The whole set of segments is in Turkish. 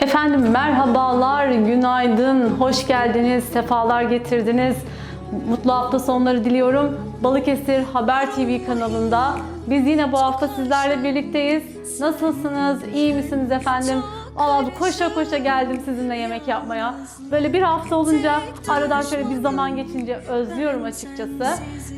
Efendim merhabalar, günaydın, hoş geldiniz, sefalar getirdiniz. Mutlu hafta sonları diliyorum. Balıkesir Haber TV kanalında biz yine bu hafta sizlerle birlikteyiz. Nasılsınız, iyi misiniz efendim? Valla koşa koşa geldim sizinle yemek yapmaya. Böyle bir hafta olunca aradan şöyle bir zaman geçince özlüyorum açıkçası.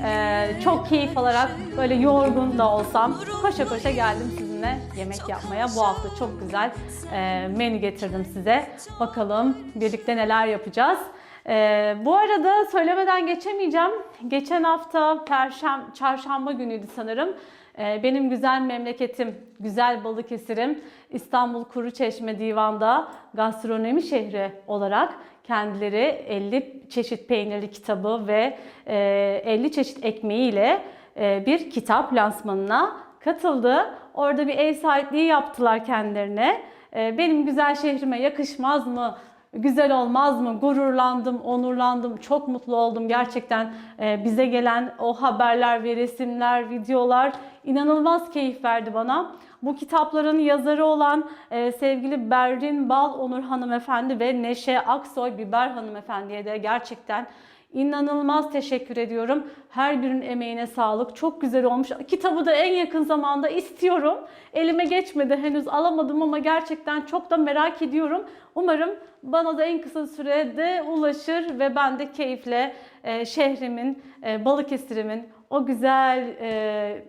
Ee, çok keyif alarak böyle yorgun da olsam koşa koşa geldim sizinle yemek yapmaya. Bu hafta çok güzel e, menü getirdim size. Bakalım birlikte neler yapacağız. Ee, bu arada söylemeden geçemeyeceğim. Geçen hafta Perşem, çarşamba günüydü sanırım. Ee, benim güzel memleketim, güzel Balıkesir'im İstanbul Kuruçeşme Divan'da gastronomi şehri olarak kendileri 50 çeşit peynirli kitabı ve e, 50 çeşit ekmeğiyle e, bir kitap lansmanına katıldı. Orada bir ev sahipliği yaptılar kendilerine. E, benim güzel şehrime yakışmaz mı? Güzel olmaz mı? Gururlandım, onurlandım, çok mutlu oldum. Gerçekten e, bize gelen o haberler ve resimler, videolar inanılmaz keyif verdi bana. Bu kitapların yazarı olan e, sevgili Berrin Bal Onur hanımefendi ve Neşe Aksoy Biber hanımefendiye de gerçekten İnanılmaz teşekkür ediyorum. Her birinin emeğine sağlık. Çok güzel olmuş. Kitabı da en yakın zamanda istiyorum. Elime geçmedi henüz alamadım ama gerçekten çok da merak ediyorum. Umarım bana da en kısa sürede ulaşır ve ben de keyifle e, şehrimin, e, Balıkesir'imin o güzel e,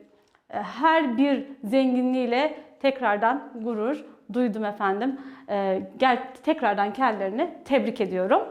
her bir zenginliğiyle tekrardan gurur duydum efendim. E, gel tekrardan kendilerini tebrik ediyorum.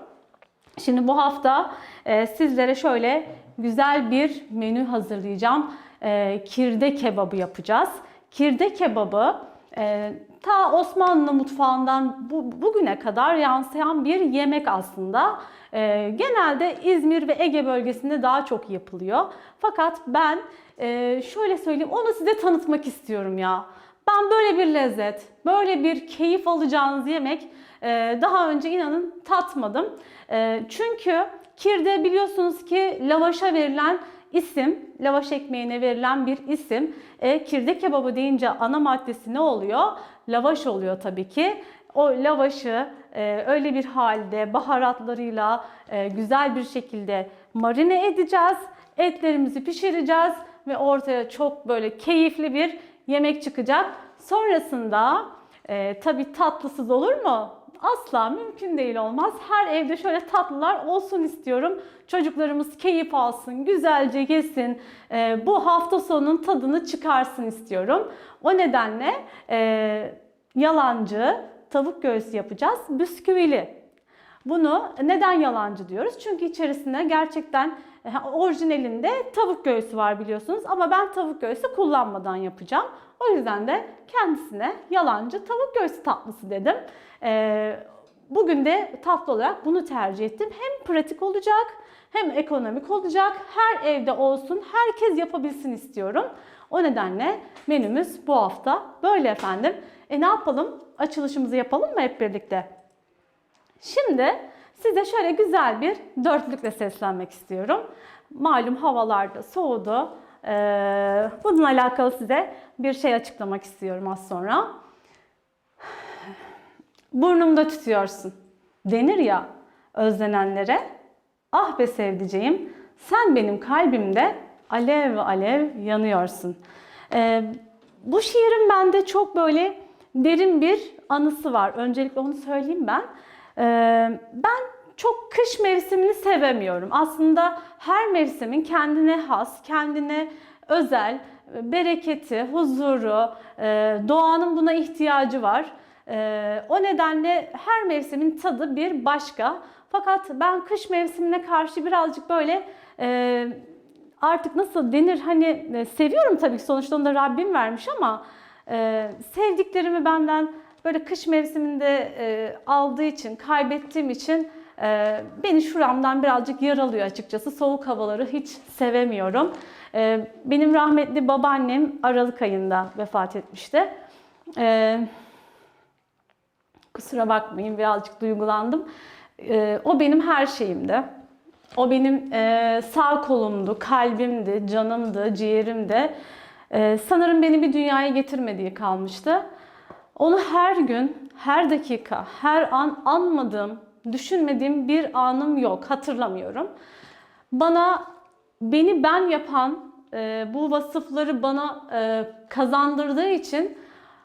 Şimdi bu hafta e, sizlere şöyle güzel bir menü hazırlayacağım. E, kirde kebabı yapacağız. Kirde kebabı e, ta Osmanlı mutfağından bu, bugüne kadar yansıyan bir yemek aslında. E, genelde İzmir ve Ege bölgesinde daha çok yapılıyor. Fakat ben e, şöyle söyleyeyim onu size tanıtmak istiyorum ya. Ben böyle bir lezzet, böyle bir keyif alacağınız yemek e, daha önce inanın tatmadım. E, çünkü kirde biliyorsunuz ki lavaşa verilen isim, lavaş ekmeğine verilen bir isim. E, kirde kebabı deyince ana maddesi ne oluyor? Lavaş oluyor tabii ki. O lavaşı e, öyle bir halde baharatlarıyla e, güzel bir şekilde marine edeceğiz. Etlerimizi pişireceğiz ve ortaya çok böyle keyifli bir yemek çıkacak. Sonrasında e, tabii tatlısız olur mu? Asla mümkün değil olmaz. Her evde şöyle tatlılar olsun istiyorum. Çocuklarımız keyif alsın, güzelce yesin. E, bu hafta sonunun tadını çıkarsın istiyorum. O nedenle e, yalancı tavuk göğsü yapacağız. Bisküvili. Bunu neden yalancı diyoruz? Çünkü içerisinde gerçekten orijinalinde tavuk göğsü var biliyorsunuz ama ben tavuk göğsü kullanmadan yapacağım. O yüzden de kendisine yalancı tavuk göğsü tatlısı dedim. Ee, bugün de tatlı olarak bunu tercih ettim. Hem pratik olacak hem ekonomik olacak. Her evde olsun, herkes yapabilsin istiyorum. O nedenle menümüz bu hafta böyle efendim. E ne yapalım? Açılışımızı yapalım mı hep birlikte? Şimdi size şöyle güzel bir dörtlükle seslenmek istiyorum. Malum havalarda soğudu. Ee, bununla alakalı size bir şey açıklamak istiyorum az sonra. Burnumda tutuyorsun. Denir ya özlenenlere. Ah be sevdiceğim, sen benim kalbimde alev alev yanıyorsun. Ee, bu şiirin bende çok böyle derin bir anısı var. Öncelikle onu söyleyeyim ben. Ee, ben çok kış mevsimini sevemiyorum. Aslında her mevsimin kendine has, kendine özel bereketi, huzuru, e, doğanın buna ihtiyacı var. E, o nedenle her mevsimin tadı bir başka. Fakat ben kış mevsimine karşı birazcık böyle e, artık nasıl denir hani seviyorum tabii ki sonuçta onu da Rabbim vermiş ama sevdiklerimi benden böyle kış mevsiminde aldığı için, kaybettiğim için ee, beni şuramdan birazcık yaralıyor açıkçası. Soğuk havaları hiç sevemiyorum. Ee, benim rahmetli babaannem Aralık ayında vefat etmişti. Ee, kusura bakmayın birazcık duygulandım. O benim her şeyimdi. O benim e, sağ kolumdu, kalbimdi, canımdı, ciğerimdi. Sanırım beni bir dünyaya getirmediği kalmıştı. Onu her gün, her dakika, her an anmadığım, düşünmediğim bir anım yok, hatırlamıyorum. Bana beni ben yapan e, bu vasıfları bana e, kazandırdığı için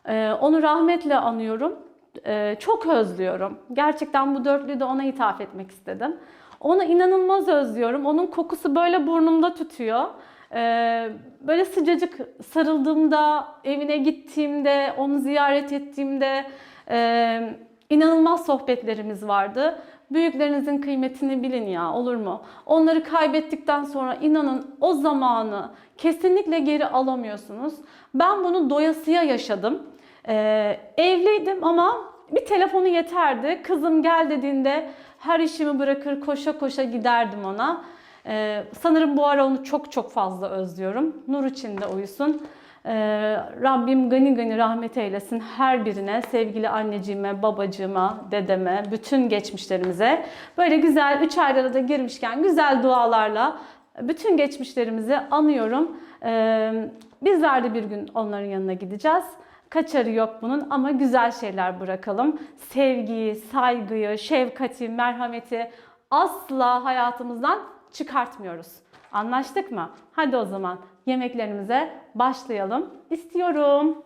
e, onu rahmetle anıyorum. E, çok özlüyorum. Gerçekten bu dörtlüyü de ona ithaf etmek istedim. Onu inanılmaz özlüyorum. Onun kokusu böyle burnumda tütüyor. Ee, böyle sıcacık sarıldığımda, evine gittiğimde, onu ziyaret ettiğimde e, inanılmaz sohbetlerimiz vardı. Büyüklerinizin kıymetini bilin ya olur mu? Onları kaybettikten sonra inanın o zamanı kesinlikle geri alamıyorsunuz. Ben bunu doyasıya yaşadım. Ee, evliydim ama bir telefonu yeterdi. Kızım gel dediğinde her işimi bırakır koşa koşa giderdim ona. Ee, sanırım bu ara onu çok çok fazla özlüyorum. Nur içinde uyusun. Ee, Rabbim gani gani rahmet eylesin her birine, sevgili anneciğime, babacığıma, dedeme, bütün geçmişlerimize. Böyle güzel üç aylara da girmişken güzel dualarla bütün geçmişlerimizi anıyorum. Ee, bizler de bir gün onların yanına gideceğiz. Kaçarı yok bunun ama güzel şeyler bırakalım. Sevgiyi, saygıyı, şefkati, merhameti asla hayatımızdan çıkartmıyoruz. Anlaştık mı? Hadi o zaman yemeklerimize başlayalım istiyorum.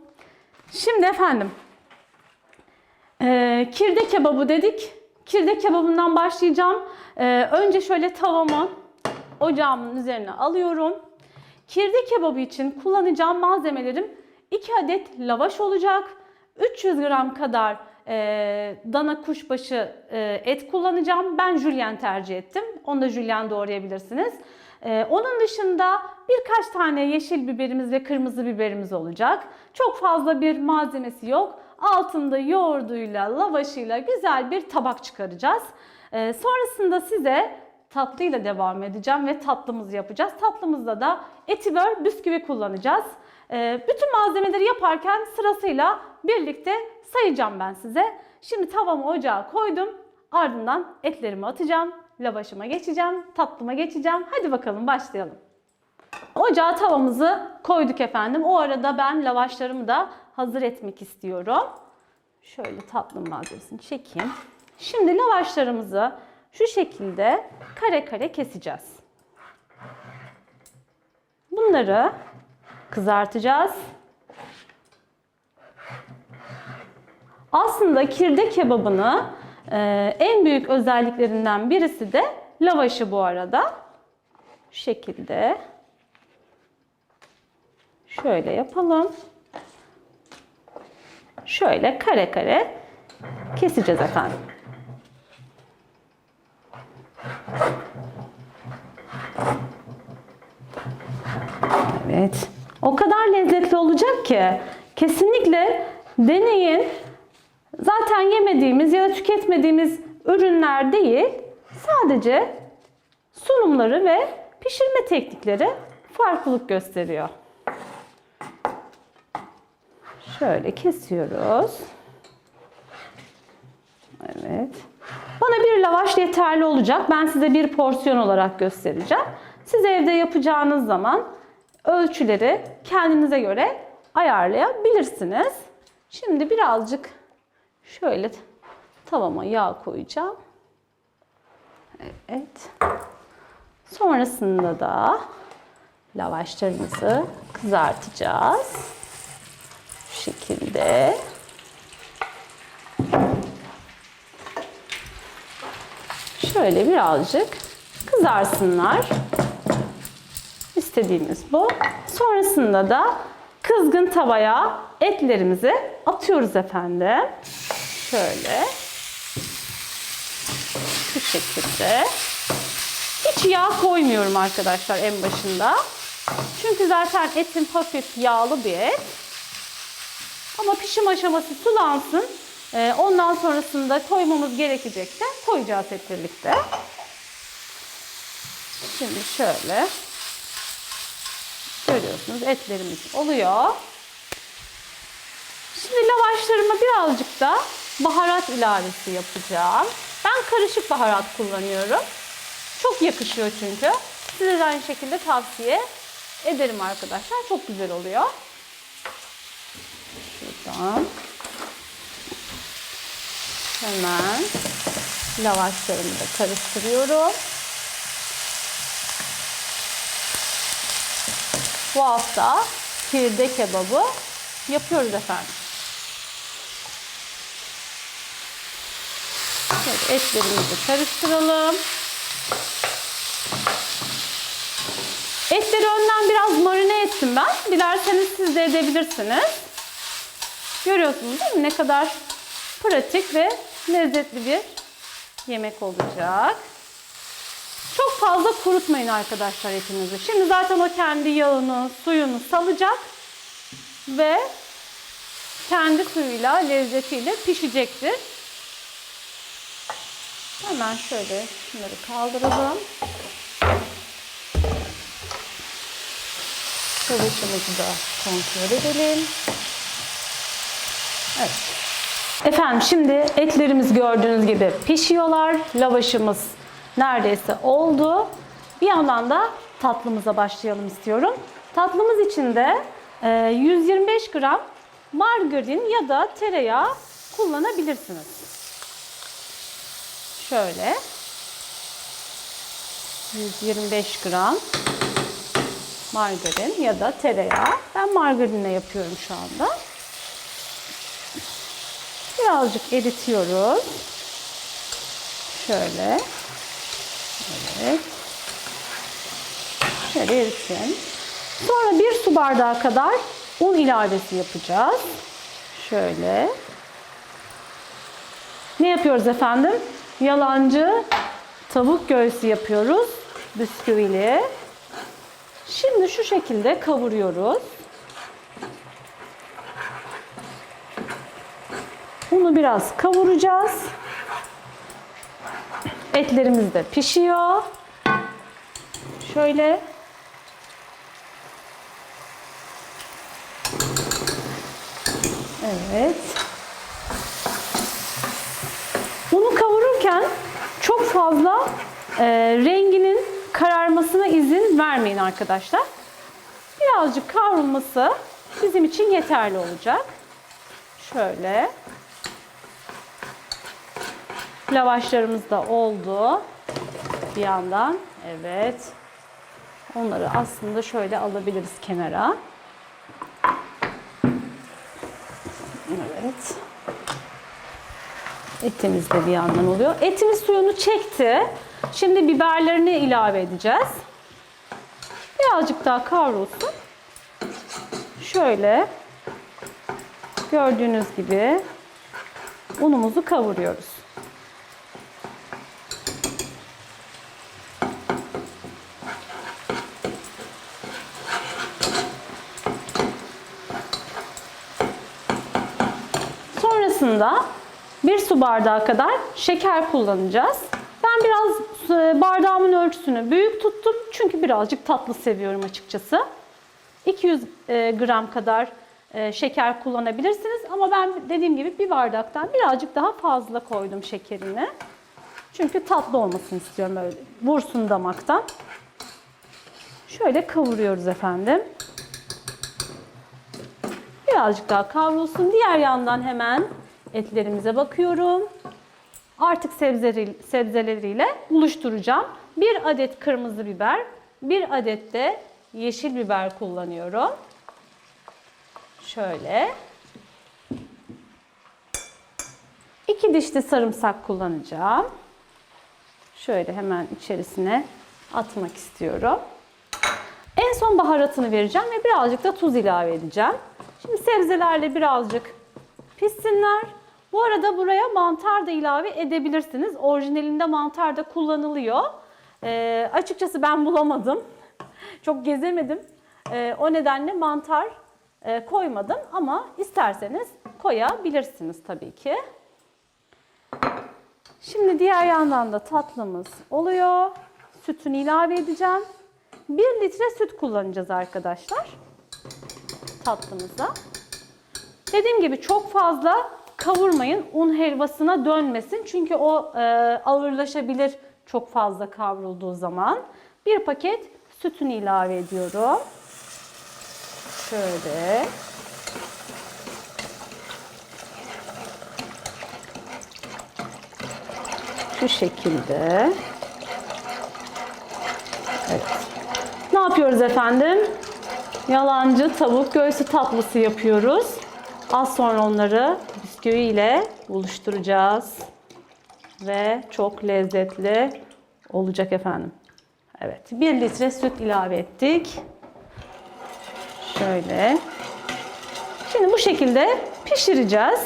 Şimdi efendim, e, kirde kebabı dedik. Kirde kebabından başlayacağım. E, önce şöyle tavamı ocağımın üzerine alıyorum. Kirde kebabı için kullanacağım malzemelerim 2 adet lavaş olacak. 300 gram kadar e, dana kuşbaşı e, et kullanacağım. Ben jülyen tercih ettim. Onu da jülyen doğrayabilirsiniz. E, onun dışında birkaç tane yeşil biberimiz ve kırmızı biberimiz olacak. Çok fazla bir malzemesi yok. Altında yoğurduyla, lavaşıyla güzel bir tabak çıkaracağız. E, sonrasında size tatlıyla devam edeceğim ve tatlımızı yapacağız. Tatlımızda da etibör bisküvi kullanacağız. Bütün malzemeleri yaparken sırasıyla birlikte sayacağım ben size. Şimdi tavamı ocağa koydum. Ardından etlerimi atacağım. Lavaşıma geçeceğim. Tatlıma geçeceğim. Hadi bakalım başlayalım. Ocağa tavamızı koyduk efendim. O arada ben lavaşlarımı da hazır etmek istiyorum. Şöyle tatlı malzemesini çekeyim. Şimdi lavaşlarımızı şu şekilde kare kare keseceğiz. Bunları kızartacağız. Aslında kirde kebabını e, en büyük özelliklerinden birisi de lavaşı bu arada. Şu şekilde. Şöyle yapalım. Şöyle kare kare keseceğiz efendim. Evet. O kadar lezzetli olacak ki kesinlikle deneyin. Zaten yemediğimiz ya da tüketmediğimiz ürünler değil. Sadece sunumları ve pişirme teknikleri farklılık gösteriyor. Şöyle kesiyoruz. Evet. Bana bir lavaş yeterli olacak. Ben size bir porsiyon olarak göstereceğim. Siz evde yapacağınız zaman ölçüleri kendinize göre ayarlayabilirsiniz. Şimdi birazcık şöyle tavama yağ koyacağım. Evet. Sonrasında da lavaşlarımızı kızartacağız. Şu şekilde. Şöyle birazcık kızarsınlar. İstediğimiz bu. Sonrasında da kızgın tavaya etlerimizi atıyoruz efendim. Şöyle. Şu şekilde. Hiç yağ koymuyorum arkadaşlar en başında. Çünkü zaten etim hafif yağlı bir et. Ama pişim aşaması sulansın. Ee, ondan sonrasında koymamız gerekecekse koyacağız hep birlikte. Şimdi şöyle görüyorsunuz etlerimiz oluyor. Şimdi lavaşlarıma birazcık da baharat ilavesi yapacağım. Ben karışık baharat kullanıyorum. Çok yakışıyor çünkü. Size de aynı şekilde tavsiye ederim arkadaşlar. Çok güzel oluyor. Şuradan Hemen lavaşlarımı da karıştırıyorum. Bu hafta kirde kebabı yapıyoruz efendim. Etlerimizi karıştıralım. Etleri önden biraz marine ettim ben. Dilerseniz siz de edebilirsiniz. Görüyorsunuz değil mi? Ne kadar pratik ve lezzetli bir yemek olacak. Çok fazla kurutmayın arkadaşlar etinizi. Şimdi zaten o kendi yağını, suyunu salacak ve kendi suyuyla, lezzetiyle pişecektir. Hemen şöyle şunları kaldıralım. Kıvırcımızı da kontrol edelim. Evet. Efendim şimdi etlerimiz gördüğünüz gibi pişiyorlar. Lavaşımız neredeyse oldu. Bir yandan da tatlımıza başlayalım istiyorum. Tatlımız için de e, 125 gram margarin ya da tereyağı kullanabilirsiniz. Şöyle 125 gram margarin ya da tereyağı. Ben margarinle yapıyorum şu anda. Birazcık eritiyoruz. Şöyle. Evet. Şöyle eritsin. Sonra bir su bardağı kadar un ilavesi yapacağız. Şöyle. Ne yapıyoruz efendim? Yalancı tavuk göğsü yapıyoruz. Bisküvili. Şimdi şu şekilde kavuruyoruz. Bunu biraz kavuracağız. Etlerimiz de pişiyor. Şöyle Evet. Bunu kavururken çok fazla e, renginin kararmasına izin vermeyin arkadaşlar. Birazcık kavrulması bizim için yeterli olacak. Şöyle. Lavaşlarımız da oldu. Bir yandan. Evet. Onları aslında şöyle alabiliriz kenara. Evet. Etimiz de bir yandan oluyor. Etimiz suyunu çekti. Şimdi biberlerini ilave edeceğiz. Birazcık daha kavrulsun. Şöyle gördüğünüz gibi unumuzu kavuruyoruz. Sonrasında bir su bardağı kadar şeker kullanacağız. Ben biraz e, bardağımın ölçüsünü büyük tuttum çünkü birazcık tatlı seviyorum açıkçası. 200 e, gram kadar e, şeker kullanabilirsiniz ama ben dediğim gibi bir bardaktan birazcık daha fazla koydum şekerini. Çünkü tatlı olmasını istiyorum öyle vursun damaktan. Şöyle kavuruyoruz efendim. Birazcık daha kavrulsun. Diğer yandan hemen etlerimize bakıyorum. Artık sebzeleri, sebzeleriyle buluşturacağım. Bir adet kırmızı biber, bir adet de yeşil biber kullanıyorum. Şöyle. İki dişli sarımsak kullanacağım. Şöyle hemen içerisine atmak istiyorum. En son baharatını vereceğim ve birazcık da tuz ilave edeceğim. Şimdi sebzelerle birazcık pişsinler. Bu arada buraya mantar da ilave edebilirsiniz. Orijinalinde mantar da kullanılıyor. Ee, açıkçası ben bulamadım. Çok gezemedim. Ee, o nedenle mantar e, koymadım ama isterseniz koyabilirsiniz tabii ki. Şimdi diğer yandan da tatlımız oluyor. Sütünü ilave edeceğim. 1 litre süt kullanacağız arkadaşlar tatlımıza. Dediğim gibi çok fazla kavurmayın. Un helvasına dönmesin. Çünkü o e, ağırlaşabilir çok fazla kavrulduğu zaman. Bir paket sütünü ilave ediyorum. Şöyle. Şu şekilde. Evet. Ne yapıyoruz efendim? Yalancı tavuk göğsü tatlısı yapıyoruz. Az sonra onları bisküvi ile buluşturacağız. Ve çok lezzetli olacak efendim. Evet, 1 litre süt ilave ettik. Şöyle. Şimdi bu şekilde pişireceğiz.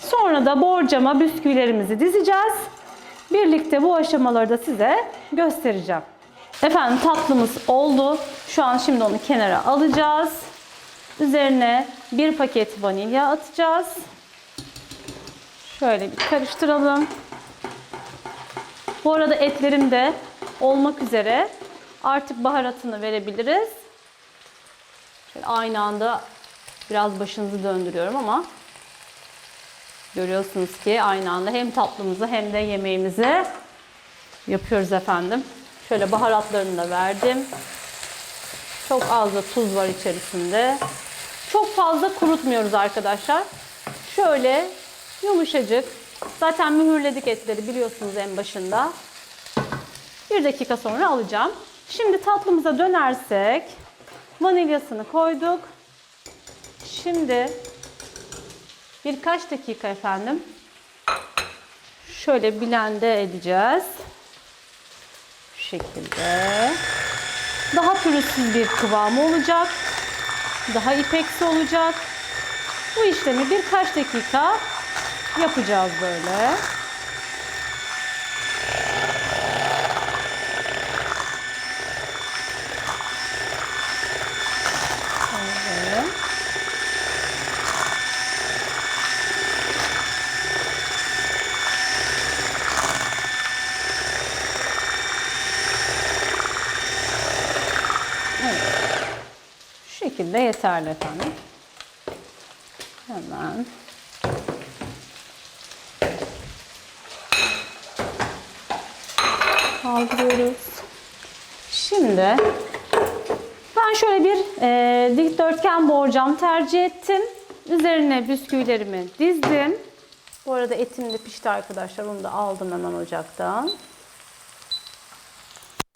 Sonra da borcama bisküvilerimizi dizeceğiz. Birlikte bu aşamaları da size göstereceğim. Efendim tatlımız oldu. Şu an şimdi onu kenara alacağız. Üzerine bir paket vanilya atacağız. Şöyle bir karıştıralım. Bu arada etlerim de olmak üzere. Artık baharatını verebiliriz. Şöyle aynı anda biraz başınızı döndürüyorum ama görüyorsunuz ki aynı anda hem tatlımızı hem de yemeğimizi yapıyoruz efendim. Şöyle baharatlarını da verdim. Çok az da tuz var içerisinde. Çok fazla kurutmuyoruz arkadaşlar. Şöyle yumuşacık. Zaten mühürledik etleri biliyorsunuz en başında. Bir dakika sonra alacağım. Şimdi tatlımıza dönersek vanilyasını koyduk. Şimdi birkaç dakika efendim şöyle blende edeceğiz. Şu şekilde. Daha pürüzsüz bir kıvamı olacak. Daha ipeksi olacak. Bu işlemi birkaç dakika yapacağız böyle. Evet. Şekilde yeterli efendim. Hemen. Kaldırıyoruz. Şimdi ben şöyle bir e, dikdörtgen borcam tercih ettim. Üzerine bisküvilerimi dizdim. Bu arada etim de pişti arkadaşlar. Onu da aldım hemen ocaktan.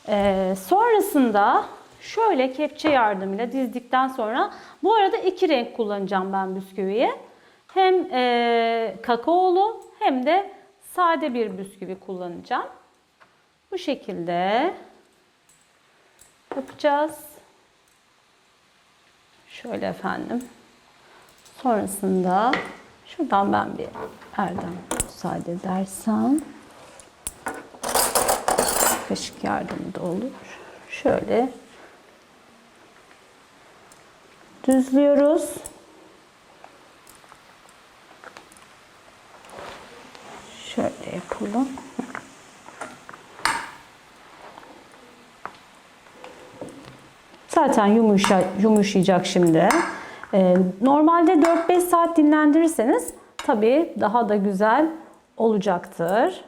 Ee, sonrasında şöyle kepçe yardımıyla dizdikten sonra bu arada iki renk kullanacağım ben bisküviyi. Hem e, kakaolu hem de sade bir bisküvi kullanacağım. Bu şekilde yapacağız. Şöyle efendim. Sonrasında şuradan ben bir Erdem müsaade edersen kaşık yardımı da olur. Şöyle düzlüyoruz. Şöyle yapalım. Zaten yumuşa, yumuşayacak şimdi. Ee, normalde 4-5 saat dinlendirirseniz tabii daha da güzel olacaktır.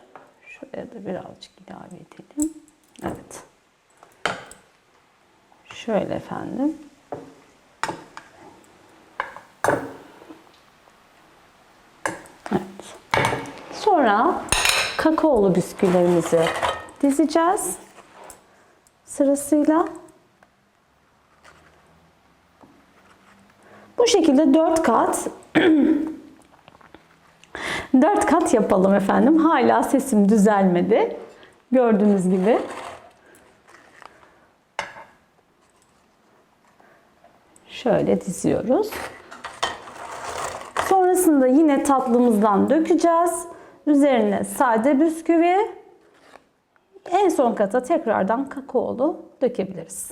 Şuraya da birazcık ilave edelim. Evet. Şöyle efendim. Evet. Sonra kakaolu bisküvilerimizi dizeceğiz. Sırasıyla. Şekilde 4 kat 4 kat yapalım efendim. Hala sesim düzelmedi. Gördüğünüz gibi. Şöyle diziyoruz. Sonrasında yine tatlımızdan dökeceğiz. Üzerine sade bisküvi. En son kata tekrardan kakaolu dökebiliriz.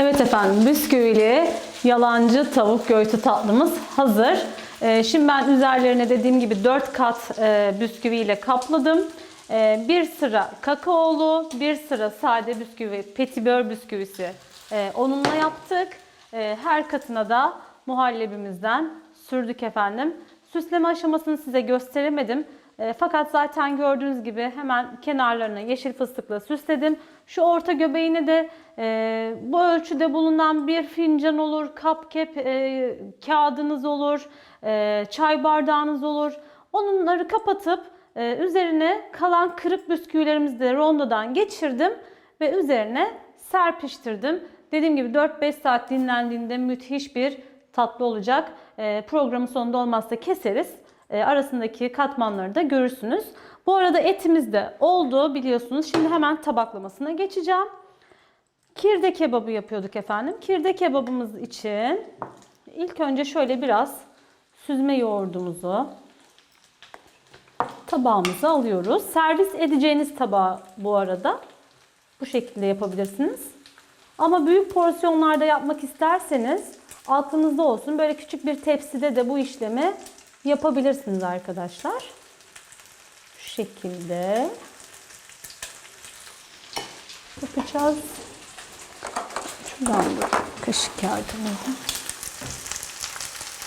Evet efendim bisküvili yalancı tavuk göğsü tatlımız hazır. Ee, şimdi ben üzerlerine dediğim gibi 4 kat e, bisküviyle kapladım. Ee, bir sıra kakaolu, bir sıra sade bisküvi, petibör bisküvisi e, onunla yaptık. E, her katına da muhallebimizden sürdük efendim. Süsleme aşamasını size gösteremedim. E, fakat zaten gördüğünüz gibi hemen kenarlarına yeşil fıstıkla süsledim. Şu orta göbeğine de e, bu ölçüde bulunan bir fincan olur, kap kep e, kağıdınız olur, e, çay bardağınız olur. Onları kapatıp e, üzerine kalan kırık bisküvilerimizi de rondodan geçirdim ve üzerine serpiştirdim. Dediğim gibi 4-5 saat dinlendiğinde müthiş bir tatlı olacak. E, programın sonunda olmazsa keseriz. E, arasındaki katmanları da görürsünüz. Bu arada etimiz de oldu biliyorsunuz. Şimdi hemen tabaklamasına geçeceğim. Kirde kebabı yapıyorduk efendim. Kirde kebabımız için ilk önce şöyle biraz süzme yoğurdumuzu tabağımıza alıyoruz. Servis edeceğiniz tabağı bu arada bu şekilde yapabilirsiniz. Ama büyük porsiyonlarda yapmak isterseniz aklınızda olsun. Böyle küçük bir tepside de bu işlemi yapabilirsiniz arkadaşlar. Şu şekilde yapacağız. Şuradan bir kaşık yardımıyla.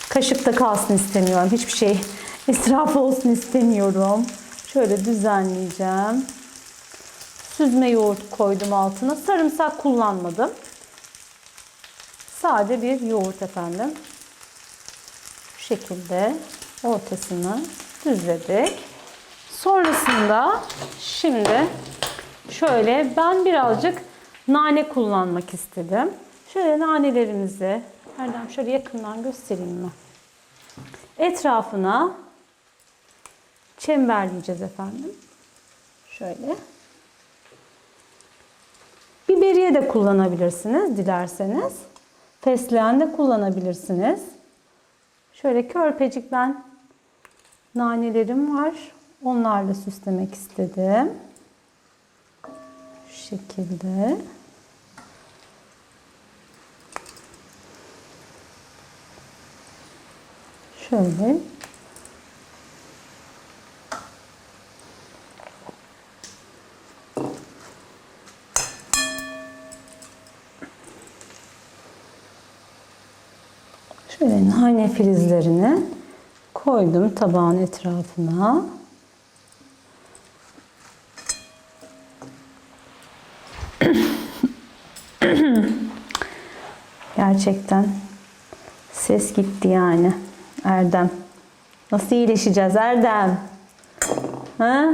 Kaşıkta kalsın istemiyorum. Hiçbir şey israf olsun istemiyorum. Şöyle düzenleyeceğim. Süzme yoğurt koydum altına. Sarımsak kullanmadım. Sade bir yoğurt efendim. Bu şekilde ortasını düzledik. Sonrasında şimdi şöyle ben birazcık nane kullanmak istedim. Şöyle nanelerimizi Erdem şöyle yakından göstereyim mi? Etrafına çemberleyeceğiz efendim. Şöyle. Biberiye de kullanabilirsiniz dilerseniz. Fesleğen de kullanabilirsiniz. Şöyle körpecik ben nanelerim var. Onlarla süslemek istedim. Şu şekilde. Şöyle. Şöyle nane filizlerini koydum tabağın etrafına. Gerçekten ses gitti yani. Erdem. Nasıl iyileşeceğiz Erdem? Ha?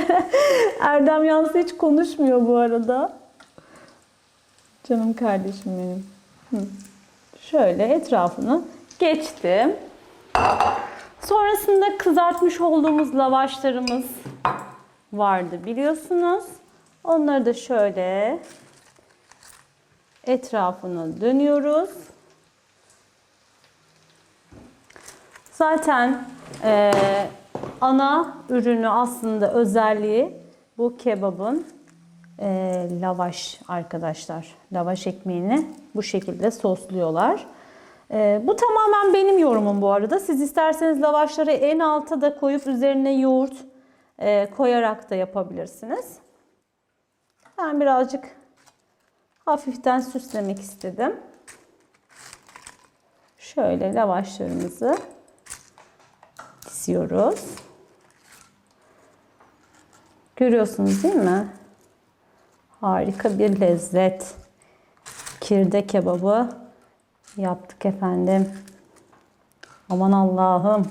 Erdem yalnız hiç konuşmuyor bu arada. Canım kardeşim benim. Şöyle etrafını geçtim. Sonrasında kızartmış olduğumuz lavaşlarımız vardı biliyorsunuz. Onları da şöyle etrafını dönüyoruz. Zaten e, ana ürünü aslında özelliği bu kebabın e, lavaş arkadaşlar. Lavaş ekmeğini bu şekilde sosluyorlar. E, bu tamamen benim yorumum bu arada. Siz isterseniz lavaşları en alta da koyup üzerine yoğurt e, koyarak da yapabilirsiniz. Ben birazcık hafiften süslemek istedim. Şöyle lavaşlarımızı diziyoruz. Görüyorsunuz değil mi? Harika bir lezzet. Kirde kebabı yaptık efendim. Aman Allah'ım.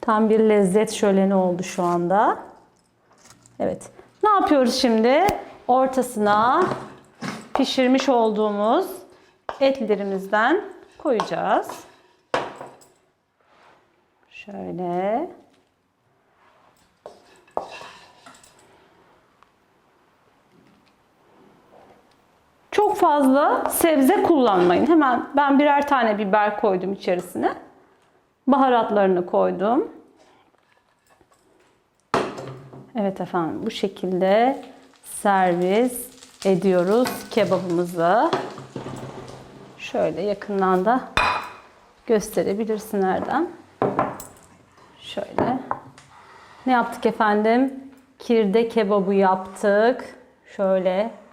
Tam bir lezzet şöleni oldu şu anda. Evet. Ne yapıyoruz şimdi? Ortasına pişirmiş olduğumuz etlerimizden koyacağız. Şöyle. Fazla sebze kullanmayın. Hemen ben birer tane biber koydum içerisine. Baharatlarını koydum. Evet efendim bu şekilde servis ediyoruz kebabımızı. Şöyle yakından da gösterebilirsin Erdem. Şöyle. Ne yaptık efendim? Kirde kebabı yaptık. Şöyle.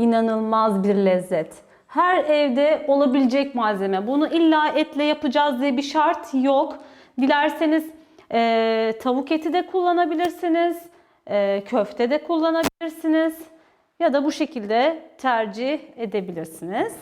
İnanılmaz bir lezzet. Her evde olabilecek malzeme. Bunu illa etle yapacağız diye bir şart yok. Dilerseniz e, tavuk eti de kullanabilirsiniz. E, köfte de kullanabilirsiniz. Ya da bu şekilde tercih edebilirsiniz.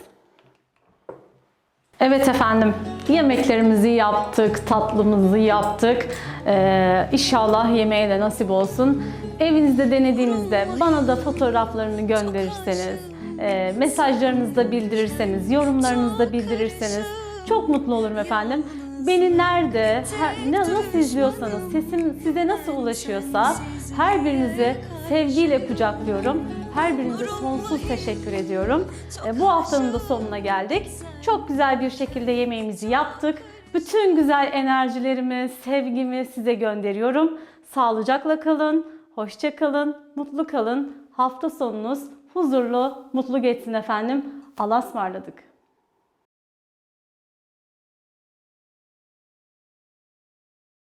Evet efendim, yemeklerimizi yaptık, tatlımızı yaptık. Ee, inşallah yemeğe de nasip olsun. Evinizde denediğinizde bana da fotoğraflarını gönderirseniz, e, mesajlarınızda bildirirseniz, yorumlarınızda bildirirseniz çok mutlu olurum efendim. Beni nerede, her- ne, nasıl izliyorsanız, sesim size nasıl ulaşıyorsa her birinizi sevgiyle kucaklıyorum. Her birinize sonsuz teşekkür ediyorum. E, Bu haftanın da sonuna geldik. Çok güzel bir şekilde yemeğimizi yaptık. Bütün güzel enerjilerimi, sevgimi size gönderiyorum. Sağlıcakla kalın, hoşça kalın, mutlu kalın. Hafta sonunuz huzurlu, mutlu geçsin efendim. Allah'a ısmarladık.